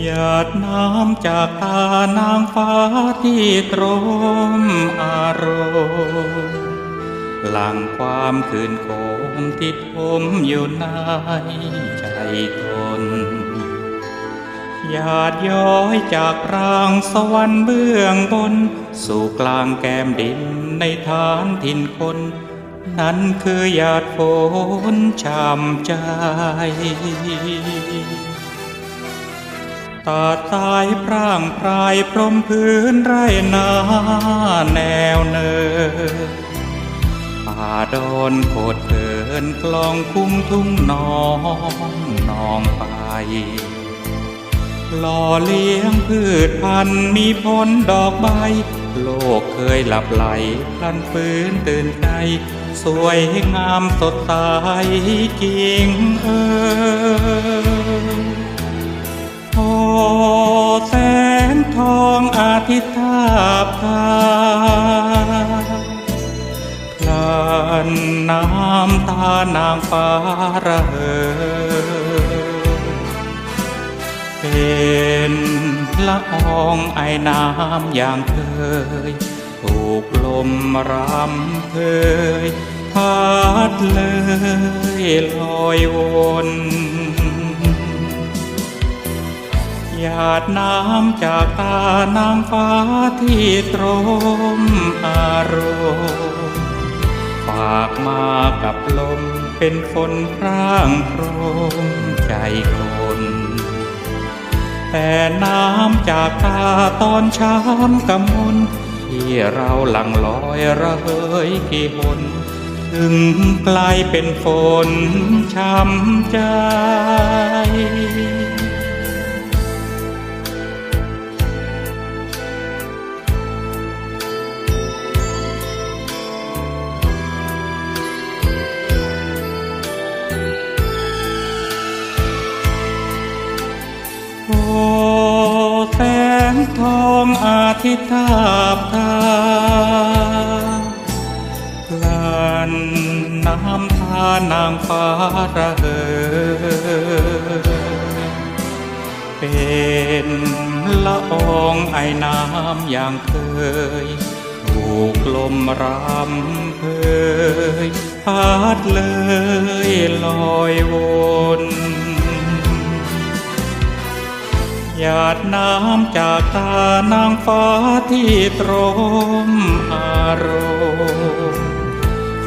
หยาดน้ำจากตานางฟ้าที่ตรมอารมณ์หลังความคืนโคมที่ทมอยู่ในใจตนหยาดย้อยจากรางสวรรค์เบื้องบน สู่กลางแก้มดินในฐานถิ่นคน นั่นคือหยาดฝนช่ำใจ ตาตายพร่างพรายพรมพื้นไรนาแนวเนินป่าดอนโคดเขินกลองคุ้มทุ่งนองนองไปหล่อเลี้ยงพืชพันธุ์มีผลดอกใบ โลกเคยหลับไหลพลันฟื้นตื่นใจ สวยงามสดใสจริงเออ องอาทิตย์ทาบทาพลันน้ำตานางฟ้าระเหยเป็นละอองไอน้ำอย่างเคย ถูกลมรำเพยพัดเลยลอยวน หยาดน้ำจากตานางฟ้าที่ตรมอารมณ์ฝากมากับลมเป็นคนพร่างพรมใจคนแต่น้ำจากตาตอนช้ำกำมลที่เราหลังลอยระเหยกี่หนถึงกลายเป็นฝนช้ำใจ ทองอาทิตย์ทาบทากลันน้ำทานางฟ้าระเหยเป็นละอองไอน้ำอย่างเคย ถูกลมรำเพยพัดเลยลอยวน หยาดน้ำจากตานางฟ้าที่ตรมอารมณ์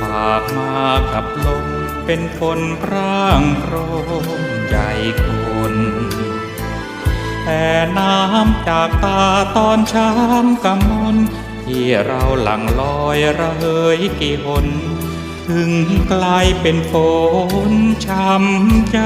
ฝากมากับลมเป็นคนพร่างโพรมใจคนแต่น้ำจากตาตอนช้ำกำมลที่เราหลังลอยระเหยกี่หนถึงกลายเป็นฝนช้ำใจ